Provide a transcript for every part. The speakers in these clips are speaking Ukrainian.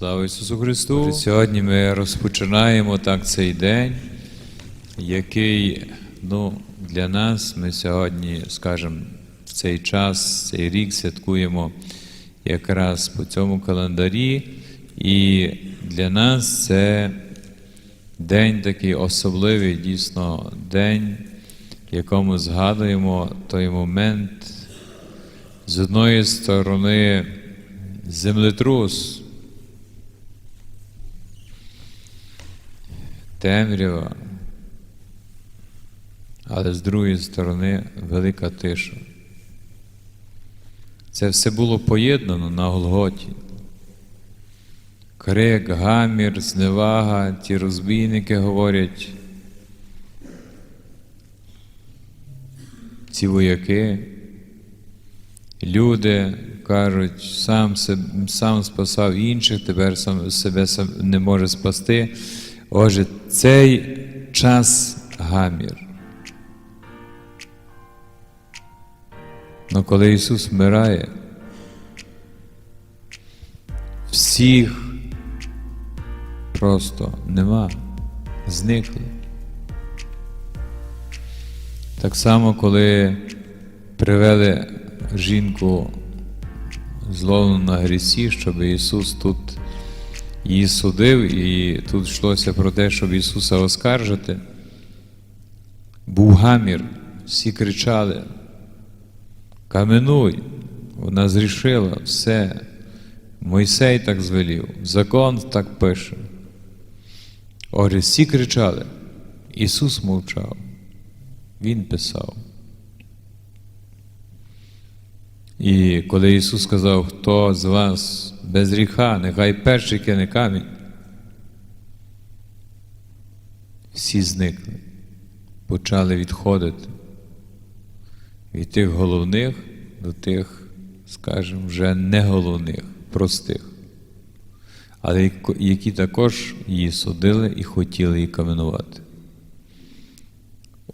Слава Ісусу Христу! Сьогодні ми розпочинаємо так цей день, який ну, для нас ми сьогодні, скажімо, в цей час, цей рік святкуємо якраз по цьому календарі. І для нас це день такий особливий, дійсно, день, в якому згадуємо той момент, з одної сторони, землетрус, темрява, але з другої сторони велика тиша. Це все було поєднано на Голготі. Крик, гамір, зневага, ті розбійники говорять, ці вояки, люди кажуть, сам, сам спасав інших, тепер сам, себе сам не може спасти. Отже, цей час гамір. Но коли Ісус вмирає, всіх просто нема, зникли. Так само, коли привели жінку зловну на грісі, щоб Ісус тут її судив, і тут йшлося про те, щоб Ісуса оскаржити, був гамір, всі кричали, каменуй, вона зрішила все. Мойсей так звелів, закон так пише. Отже, всі кричали, Ісус мовчав, Він писав. І коли Ісус сказав, хто з вас без гріха, нехай перший кине камінь, всі зникли, почали відходити від тих головних до тих, скажімо, вже не головних, простих, але які також її судили і хотіли її каменувати.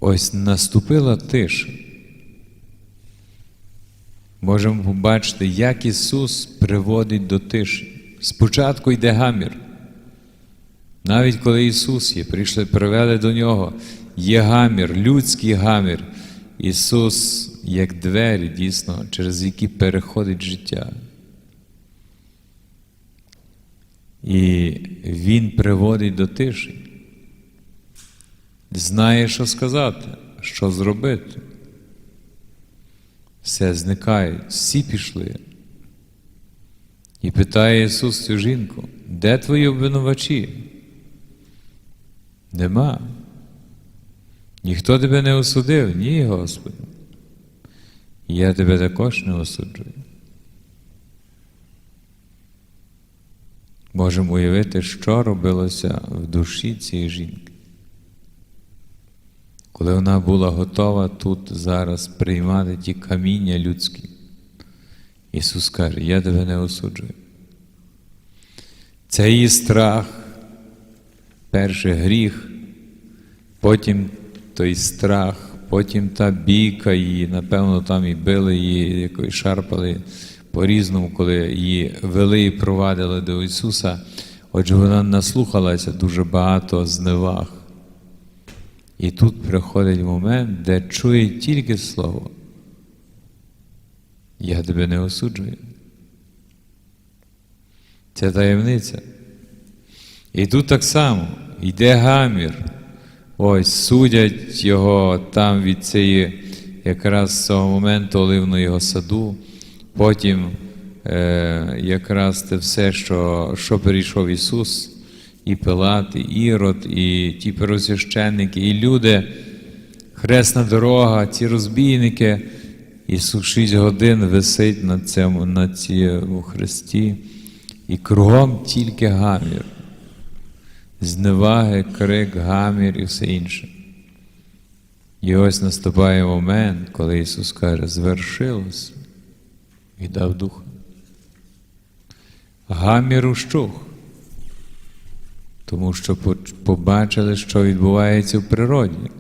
Ось наступила тиша. Можемо побачити, як Ісус приводить до тиші. Спочатку йде гамір. Навіть коли Ісус є, прийшли, привели до Нього, є гамір, людський гамір. Ісус, як двері, дійсно, через які переходить життя. І Він приводить до тиші. Знає, що сказати, що зробити. Все зникає, всі пішли. І питає Ісус цю жінку, де твої обвинувачі? Нема. Ніхто тебе не осудив, ні, Господи. Я тебе також не осуджую. Можемо уявити, що робилося в душі цієї жінки. Коли вона була готова тут зараз приймати ті каміння людські, Ісус каже, я тебе не осуджую. Це її страх, перший гріх, потім той страх, потім та бійка її, напевно, там і били її, якось шарпали по-різному, коли її вели і провадили до Ісуса. Отже, вона наслухалася дуже багато зневаг. І тут приходить момент, де чує тільки слово. Я тебе не осуджую. Це таємниця. І тут так само йде гамір. Ось судять його там від цієї, якраз цього моменту оливного саду. Потім е, якраз те все, що, що перейшов Ісус, і Пилат, і Ірод, і ті первосвященники, і люди, хресна дорога, ці розбійники. Ісус шість годин висить на цьому, на цьому хресті, і кругом тільки гамір. Зневаги, крик, гамір і все інше. І ось наступає момент, коли Ісус каже, звершилось і дав духа. Гамір ущух, тому що побачили, що відбувається в природі.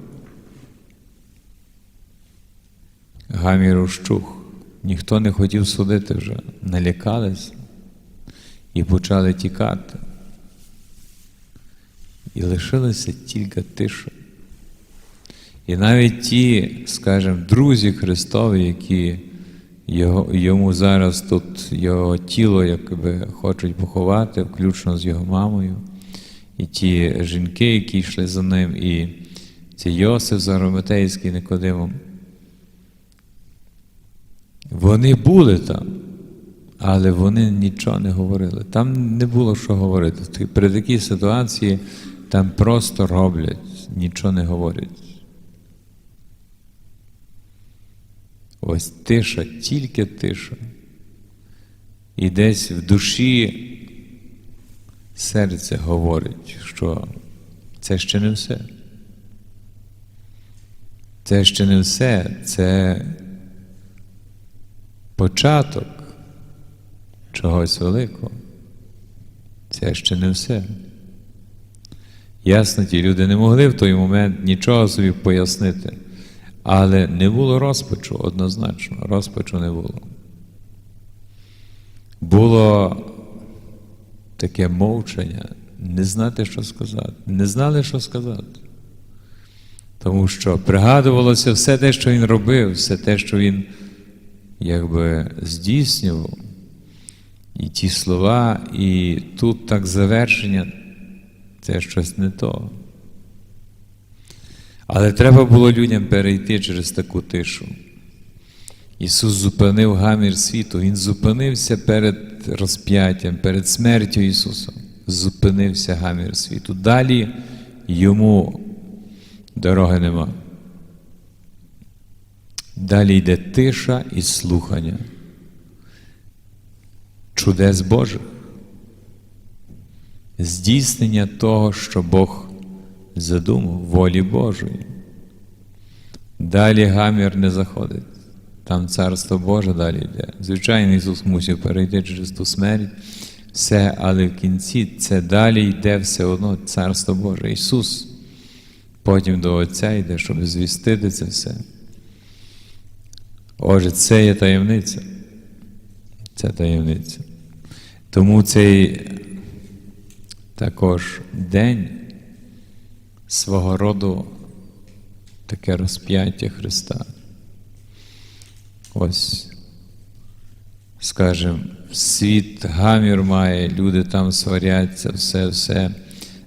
Гамір ущух. Ніхто не хотів судити вже, налякались. і почали тікати. І лишилася тільки тиша. І навіть ті, скажімо, друзі Христові, які його, йому зараз тут його тіло якби хочуть поховати, включно з його мамою, і ті жінки, які йшли за ним, і цей Йосиф Зарометейський Никодимом. Вони були там, але вони нічого не говорили. Там не було що говорити. При такій ситуації там просто роблять, нічого не говорять. Ось тиша, тільки тиша. І десь в душі серце говорить, що це ще не все. Це ще не все, це початок чогось великого. Це ще не все. Ясно, ті люди не могли в той момент нічого собі пояснити. Але не було розпачу однозначно, розпачу не було. Було таке мовчання, не знати, що сказати. Не знали, що сказати. Тому що пригадувалося все те, що він робив, все те, що він якби здійснював. І ті слова, і тут так завершення це щось не то. Але треба було людям перейти через таку тишу. Ісус зупинив гамір світу, Він зупинився перед розп'яттям, перед смертю Ісуса. Зупинився гамір світу. Далі йому дороги нема. Далі йде тиша і слухання. Чудес Божих. Здійснення того, що Бог задумав волі Божої. Далі гамір не заходить. Там Царство Боже далі йде. Звичайно, Ісус мусив перейти через ту смерть, все, але в кінці це далі йде все одно Царство Боже. Ісус потім до Отця йде, щоб звістити це все. Отже, це є таємниця. Це таємниця. Тому цей також день свого роду таке розп'яття Христа. Ось, скажімо, світ гамір має, люди там сваряться, все, все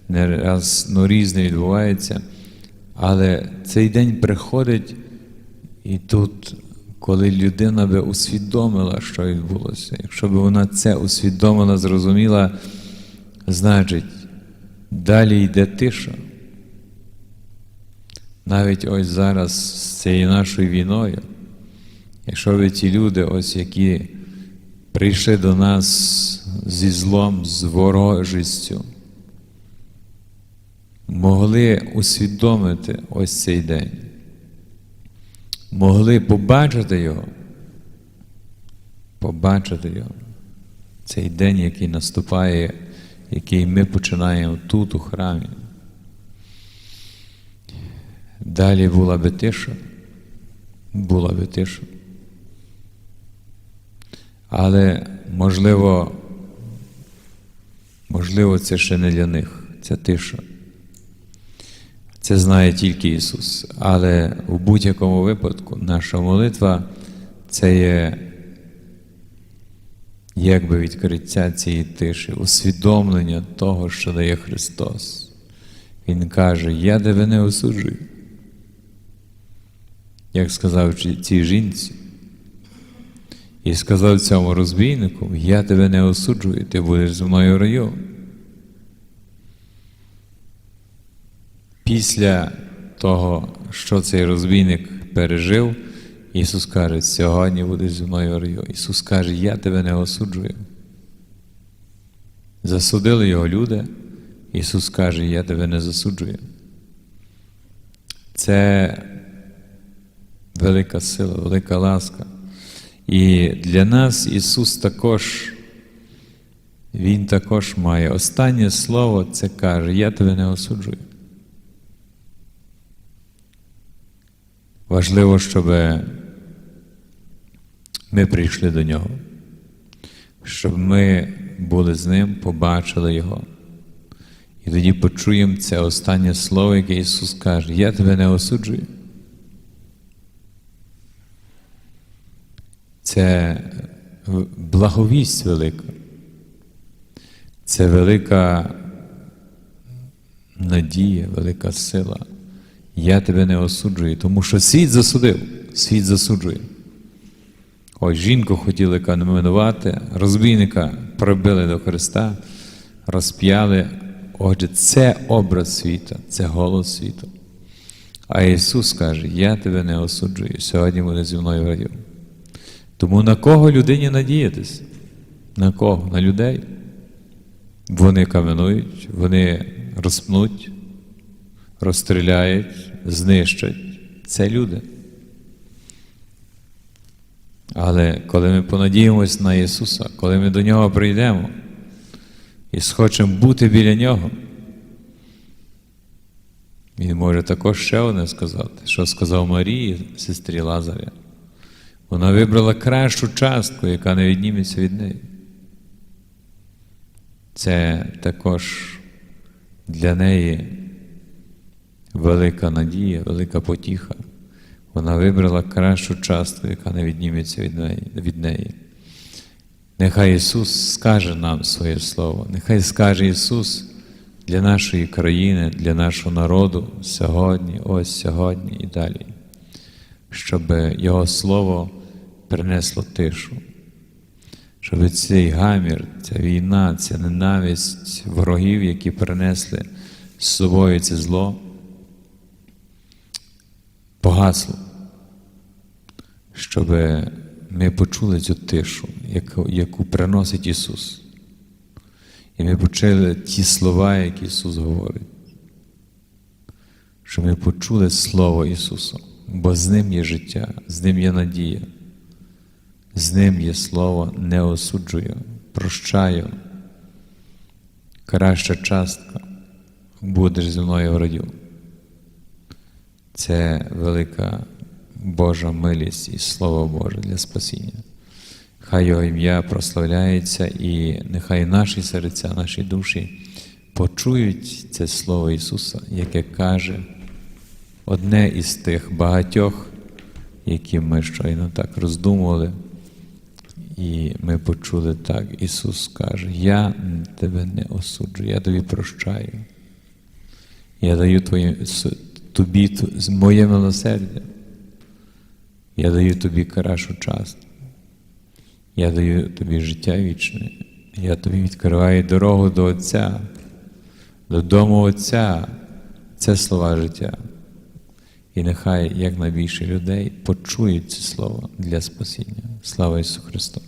не раз ну, різне відбувається. Але цей день приходить, і тут, коли людина би усвідомила, що відбулося, якщо б вона це усвідомила, зрозуміла, значить, далі йде тиша. Навіть ось зараз з цією нашою війною, якщо ви ті люди, ось які прийшли до нас зі злом, з ворожістю, могли усвідомити ось цей день, могли побачити його, побачити його, цей день, який наступає, який ми починаємо тут, у храмі. Далі була би тиша, була би тиша. Але можливо, можливо, це ще не для них, ця тиша. Це знає тільки Ісус. Але у будь-якому випадку наша молитва це є якби відкриття цієї тиші, усвідомлення того, що дає Христос. Він каже, я тебе не осуджую як сказав цій жінці, і сказав цьому розбійнику, я тебе не осуджую, ти будеш зі мною в раю. Після того, що цей розбійник пережив, Ісус каже, сьогодні будеш зі мною в раю. Ісус каже, я тебе не осуджую. Засудили його люди, Ісус каже, я тебе не засуджую. Це велика сила, велика ласка. І для нас Ісус також, Він також має останнє слово це каже, я тебе не осуджую. Важливо, щоб ми прийшли до Нього, щоб ми були з ним, побачили Його. І тоді почуємо це останнє слово, яке Ісус каже: Я тебе не осуджую. Це благовість велика. Це велика надія, велика сила. Я тебе не осуджую, тому що світ засудив, світ засуджує. Ось жінку хотіли канонувати, розбійника прибили до Христа, розп'яли. Отже, це образ світу, це голос світу. А Ісус каже: Я тебе не осуджую, сьогодні буде зі мною в раю. Тому на кого людині надіятись? На кого? На людей. Вони каменують, вони розпнуть, розстріляють, знищать. Це люди. Але коли ми понадіємось на Ісуса, коли ми до Нього прийдемо і схочемо бути біля Нього, Він може також ще одне сказати, що сказав Марії, сестрі Лазаря. Вона вибрала кращу частку, яка не відніметься від неї. Це також для неї велика надія, велика потіха. Вона вибрала кращу частку, яка не відніметься від неї. від неї. Нехай Ісус скаже нам своє Слово, нехай скаже Ісус для нашої країни, для нашого народу сьогодні, ось сьогодні і далі, щоб Його Слово принесло тишу, щоб цей гамір, ця війна, ця ненависть ворогів, які принесли з собою це зло, погасло, щоб ми почули цю тишу, яку, яку приносить Ісус. І ми почули ті слова, які Ісус говорить. Щоб ми почули Слово Ісуса, бо з Ним є життя, з Ним є надія, з Ним є Слово, не осуджую, прощаю. Краща частка будеш зі мною в раю. Це велика Божа милість і Слово Боже для спасіння. Хай Його ім'я прославляється, і нехай наші серця, наші душі почують це Слово Ісуса, яке каже одне із тих багатьох, які ми щойно так роздумували. І ми почули так, Ісус каже, я тебе не осуджую, я тобі прощаю. Я даю твоє, тобі моє милосердя. Я даю тобі кращу частку. Я даю тобі життя вічне. Я тобі відкриваю дорогу до Отця, до дому Отця. Це слова життя. І нехай якнайбільше людей почують ці слова для спасіння. Слава Ісусу Христу!